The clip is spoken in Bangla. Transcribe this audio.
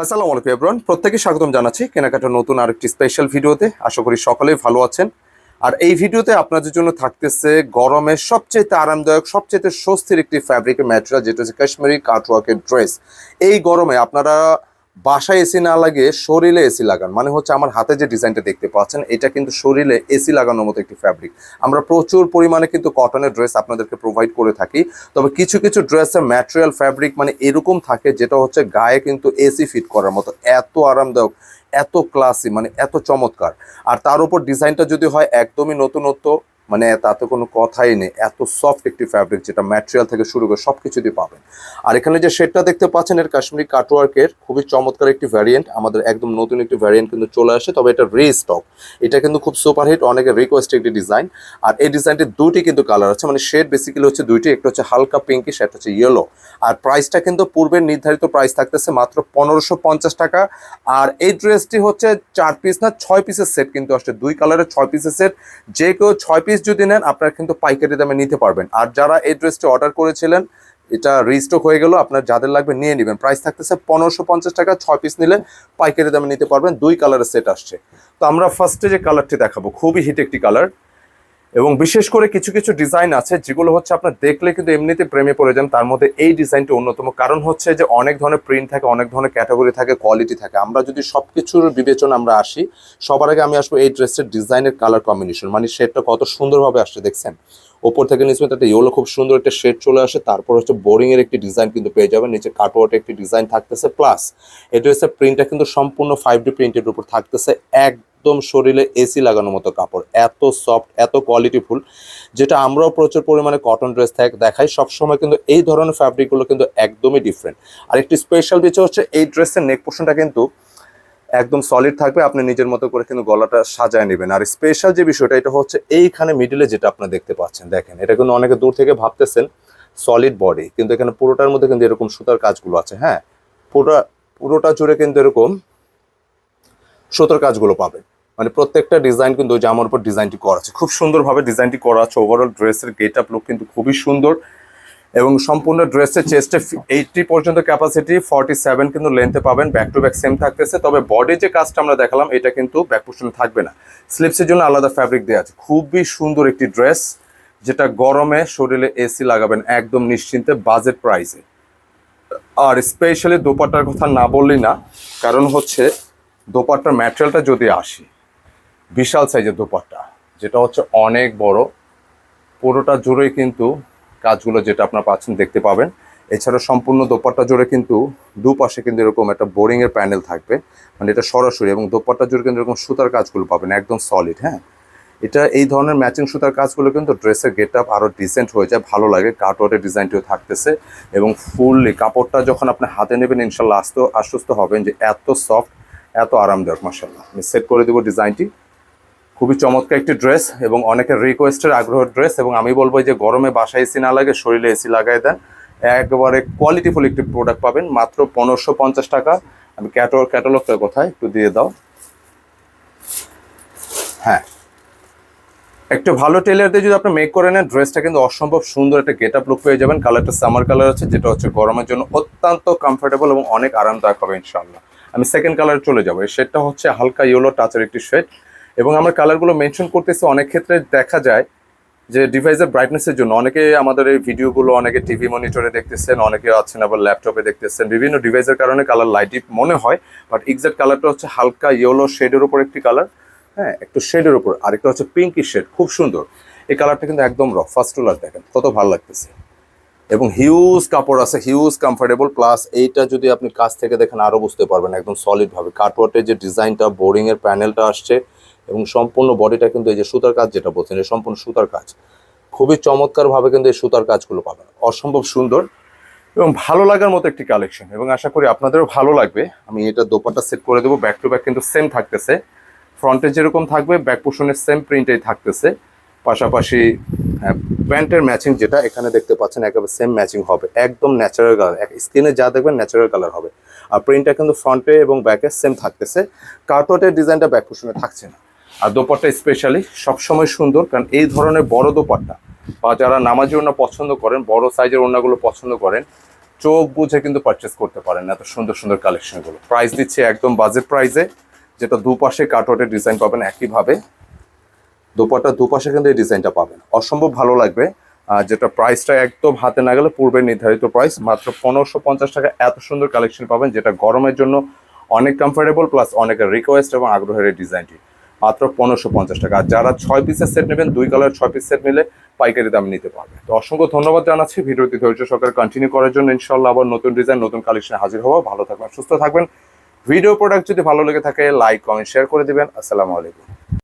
আসসালামু আলাইকুম এভরিওয়ান প্রত্যেকে স্বাগতম জানাচ্ছি কেনাকাটার নতুন আরেকটি স্পেশাল ভিডিওতে। আশা করি সকলেই ভালো আছেন। আর এই ভিডিওতে আপনাদের জন্য থাকতেছে গরমে সবচেয়ে আরামদায়ক সবচেয়ে স্বস্তির একটি ফ্যাব্রিকের ম্যাটেরিয়াল, যেটা হচ্ছে কাশ্মীরি কাটওয়ার্কের ড্রেস এই গরমে আপনারা বাসায় এসি না লাগিয়ে শরীরে এসি লাগান। মানে হচ্ছে আমার হাতে যে ডিজাইনটা দেখতে পাচ্ছেন, এটা কিন্তু শরীরে এসি লাগানোর মতো একটি ফ্যাব্রিক আমরা প্রচুর পরিমাণে কিন্তু কটনের ড্রেস আপনাদেরকে প্রোভাইড করে থাকি। তবে কিছু কিছু ড্রেসের ম্যাটেরিয়াল ফ্যাব্রিক মানে এরকম থাকে যেটা হচ্ছে গায়ে কিন্তু এসি ফিট করার মতো। এত আরামদায়ক, এত ক্লাসি মানে এত চমৎকার। আর তার উপর ডিজাইনটা যদি হয় একদমই নতুনত্ব মানে তাতে কোনো কথাই নেই। এত সফট একটি ফ্যাব্রিক যেটা ম্যাটেরিয়াল থেকে শুরু করে সব কিছুতেই পাবেন। আর এখানে যে শেডটা দেখতে পাচ্ছেন এর কাশ্মীরি কাটওয়ার্কের খুবই চমৎকার একটি ভ্যারিয়েন্ট আমাদের একদম নতুন একটি ভ্যারিয়েন্ট কিন্তু চলে আসে, তবে এটা রে স্টক এটা কিন্তু খুব সুপারহিট অনেকের রিকোয়েস্ট একটি ডিজাইন আর এই ডিজাইনটির দুটি কিন্তু কালার আছে মানে শেড বেসিক্যালি হচ্ছে দুইটি, একটা হচ্ছে হালকা পিঙ্কি সেটা হচ্ছে ইয়েলো আর প্রাইসটা কিন্তু পূর্বের নির্ধারিত প্রাইস থাকতেছে মাত্র পনেরোশো পঞ্চাশ টাকা। আর এই ড্রেসটি হচ্ছে চার পিস না, ছয় পিসের সেট কিন্তু আসছে। দুই কালারের ছয় পিসের সেট যে কেউ ছয় পিস যদি নেন, আপনারা কিন্তু পাইকারি দামে নিতে পারবেন। আর যারা এই ড্রেসটি অর্ডার করেছিলেন, এটা রিস্টক হয়ে গেল, আপনার যাদের লাগবে নিয়ে নেবেন। প্রাইস থাকতেছে পনেরোশো পঞ্চাশ টাকা, ছয় পিস নিলে পাইকারি দামে নিতে পারবেন, দুই কালারের সেট আসছে। তো আমরা ফার্স্টে যে কালারটি দেখাবো, খুবই হিট একটি কালার এবং বিশেষ করে কিছু কিছু ডিজাইন আছে, যেগুলো হচ্ছে আপনার দেখলে কিন্তু এমনিতে প্রেমে পড়ে যান। তার মধ্যে এই ডিজাইনটি অন্যতম। কারণ হচ্ছে যে অনেক ধরনের প্রিন্ট থাকে, অনেক ধরনের ক্যাটাগরি থাকে কোয়ালিটি থাকে। আমরা যদি সব কিছুর বিবেচনা আমরা আসি, সবার আগে আমি আসব এই ড্রেসের ডিজাইনের কালার কম্বিনেশন মানে শেডটা কত সুন্দরভাবে আসছে, দেখছেন? ওপর থেকে নিচে একটা ইয়েলো খুব সুন্দর একটা শেড চলে আসে। তারপর হচ্ছে বোরিং এর একটি ডিজাইন কিন্তু পেয়ে যাবেন। নিচে কাটওয়ার্টে একটি ডিজাইন থাকতেছে। প্লাস এই ড্রেসের প্রিন্টটা কিন্তু সম্পূর্ণ ফাইভ ডি প্রিন্টের উপর থাকতেছে। একদম শরীরে এসি লাগানোর মতো কাপড়। এত সফট এত কোয়ালিটিফুল যেটা আমরাও প্রচুর পরিমাণে কটন ড্রেস থাকে দেখাই। সবসময় কিন্তু এই ধরনের ফ্যাব্রিকগুলো কিন্তু একদমই ডিফারেন্ট আর একটি স্পেশাল বিষয় হচ্ছে এই ড্রেসের নেক পোর্শনটা কিন্তু একদম সলিড থাকবে। আপনি নিজের মতো করে কিন্তু গলাটা সাজায় নেবেন। আর স্পেশাল যে বিষয়টা, এটা হচ্ছে এইখানে মিডিলে যেটা আপনারা দেখতে পাচ্ছেন, দেখেন। এটা কিন্তু অনেকে দূর থেকে ভাবতেছেন সলিড বডি কিন্তু এখানে পুরোটার মধ্যে কিন্তু এরকম সুতার কাজগুলো আছে হ্যাঁ? পুরোটা পুরোটা জুড়ে কিন্তু এরকম সুতার কাজগুলো পাবেন। মানে প্রত্যেকটা ডিজাইন কিন্তু জামার উপর ডিজাইনটি করা আছে। খুব সুন্দরভাবে ডিজাইনটি করা আছে। ওভারঅল ড্রেসের গেট আপ লুক কিন্তু খুবই সুন্দর এবং সম্পূর্ণ ড্রেসের চেস্টে এইটটি পর্যন্ত ক্যাপাসিটি ফর্টি সেভেন কিন্তু লেন্থে পাবেন। ব্যাক টু ব্যাক সেম থাকতেছে। তবে বডি যে কাজটা আমরা দেখালাম, এটা কিন্তু ব্যাক পোর্শনে থাকবে না। স্লিপসের জন্য আলাদা ফ্যাব্রিক দেওয়া আছে। খুবই সুন্দর একটি ড্রেস যেটা গরমে শরীরে এসি লাগাবেন একদম নিশ্চিন্তে বাজেট প্রাইসে আর স্পেশালি দোপাট্টার কথা না বললেই না, কারণ হচ্ছে দোপাট্টার ম্যাটেরিয়ালটা যদি আসি বিশাল সাইজের দোপাট্টা, যেটা হচ্ছে অনেক বড়। পুরোটা জুড়েই কিন্তু কাজগুলো যেটা আপনারা পাচ্ছেন দেখতে পাবেন। এছাড়া সম্পূর্ণ দোপাট্টা জুড়ে কিন্তু দুপাশে কিন্তু এরকম একটা বোরিং এর প্যানেল থাকবে। মানে এটা সরাসরি এবং দোপাট্টা জুড়ে কিন্তু এরকম সুতার কাজগুলো পাবেন, একদম সলিড হ্যাঁ? এটা এই ধরনের ম্যাচিং সুতার কাজগুলো কিন্তু ড্রেসের গেট আপ আরও ডিসেন্ট হয়ে যায়, ভালো লাগে। কাটওয়ার্ডের ডিজাইনটিও থাকতেছে এবং ফুললি কাপড়টা যখন আপনি হাতে নেবেন, ইনশাল্লাহ আস্ত আশ্বস্ত হবেন যে এত সফট এত আরামদায়ক মাসাল্লাহ আমি সেট করে দেবো ডিজাইনটি খুবই চমৎকার একটি ড্রেস এবং অনেকের রিকোয়েস্টের আগ্রহের ড্রেস এবং আমি বলব যে গরমে বাসায় এসি না লাগে, শরীরে এসি লাগাই দেন। একবারে কোয়ালিটিফুল একটি প্রোডাক্ট পাবেন, মাত্র পনেরোশো পঞ্চাশ টাকা। আমি ক্যাটো ক্যাটালগটা কোথায় একটু দিয়ে দাও। হ্যাঁ। একটু ভালো টেলার দিয়ে যদি আপনি মেক করে নেন ড্রেসটা কিন্তু অসম্ভব সুন্দর একটা গেট আপ লুক পেয়ে যাবেন। কালারটা সামার কালার আছে, যেটা হচ্ছে গরমের জন্য অত্যন্ত কমফোর্টেবল এবং অনেক আরামদায়ক হবে ইনশাল্লাহ আমি সেকেন্ড কালারে চলে যাব। এই শেডটা হচ্ছে হালকা ইয়েলো টাচের একটি শেড এবং আমরা কালারগুলো মেনশন করতেছি, অনেক ক্ষেত্রে দেখা যায় যে ডিভাইসের ব্রাইটনেসের জন্য। অনেকে আমাদের এই ভিডিওগুলো অনেকে টিভি মনিটরে দেখতেছেন, অনেকে আছেন আবার ল্যাপটপে দেখতেছেন। বিভিন্ন ডিভাইসের কারণে কালার লাইটি মনে হয় বাট এক্সাক্ট কালারটা হচ্ছে হালকা ইয়েলো শেডের উপর একটি কালার হ্যাঁ একটু শেডের উপর। আরেকটা হচ্ছে পিঙ্কি শেড খুব সুন্দর। এই কালারটা কিন্তু একদম র ফার্স্ট কালার দেখেন, কত ভালো লাগতেছে। এবং হিউজ কাপড় আছে হিউজ কমফোর্টেবল প্লাস এইটা যদি আপনি কাছ থেকে দেখেন আরও বুঝতে পারবেন একদম সলিডভাবে কাটওয়ার্টের যে ডিজাইনটা বোরিংয়ের প্যানেলটা আসছে এবং সম্পূর্ণ বডিটা কিন্তু এই যে সুতার কাজ যেটা বলছেন, এই সম্পূর্ণ সুতার কাজ। খুবই চমৎকারভাবে কিন্তু এই সুতার কাজগুলো পাবেন। অসম্ভব সুন্দর এবং ভালো লাগার মতো একটি কালেকশন এবং আশা করি আপনাদেরও ভালো লাগবে। আমি এটা দোপাটা সেট করে দেবো, ব্যাক টু ব্যাক কিন্তু সেম থাকতেছে। ফ্রন্টে যেরকম থাকবে, ব্যাক পোর্শনের সেম প্রিন্টেই থাকতেছে। পাশাপাশি প্যান্টের ম্যাচিং যেটা এখানে দেখতে পাচ্ছেন, একেবারে সেম ম্যাচিং হবে। একদম ন্যাচারাল কালার স্ক্রিনে যা দেখবেন ন্যাচারাল কালার হবে। আর প্রিন্টটা কিন্তু ফ্রন্টে এবং ব্যাকে সেম থাকতেছে। কার্টওয়ার্টের ডিজাইনটা ব্যাক পোর্শনে থাকছে না। আর দোপাট্টা স্পেশালি সবসময় সুন্দর, কারণ এই ধরনের বড় দোপাট্টা বা যারা নামাজি ওড়না পছন্দ করেন, বড় সাইজের ওড়নাগুলো পছন্দ করেন, চোখ বুঝে কিন্তু পারচেস করতে পারেন এত সুন্দর সুন্দর কালেকশনগুলো প্রাইস দিচ্ছে একদম বাজেট প্রাইসে যেটা দুপাশে কাটওয়ার্টের ডিজাইন পাবেন একইভাবে। দুপাটা দুপাশে কিন্তু এই ডিজাইনটা পাবেন। অসম্ভব ভালো লাগবে। যেটা প্রাইসটা একদম হাতে না গেলে পূর্বে নির্ধারিত প্রাইস মাত্র পনেরোশো পঞ্চাশ টাকা এত সুন্দর কালেকশন পাবেন, যেটা গরমের জন্য অনেক কমফোর্টেবল প্লাস অনেকের রিকোয়েস্ট এবং আগ্রহের ডিজাইনটি মাত্র পনেরোশো পঞ্চাশ টাকা। আর যারা ছয় পিসের সেট নেবেন, দুই কালার ছয় পিস সেট নিলে পাইকারি দাম নিতে পারবে তো অসংখ্য ধন্যবাদ জানাচ্ছি। ভিডিওটি ধৈর্য সরকার কন্টিনিউ করার জন্য ইনশাল্লাহ আবার নতুন ডিজাইন নতুন কালেকশন হাজির হব। ভালো থাকবেন, সুস্থ থাকবেন। ভিডিও প্রোডাক্ট যদি ভালো লেগে থাকে লাইক কমেন্ট শেয়ার করে দিবেন। আসসালামু আলাইকুম।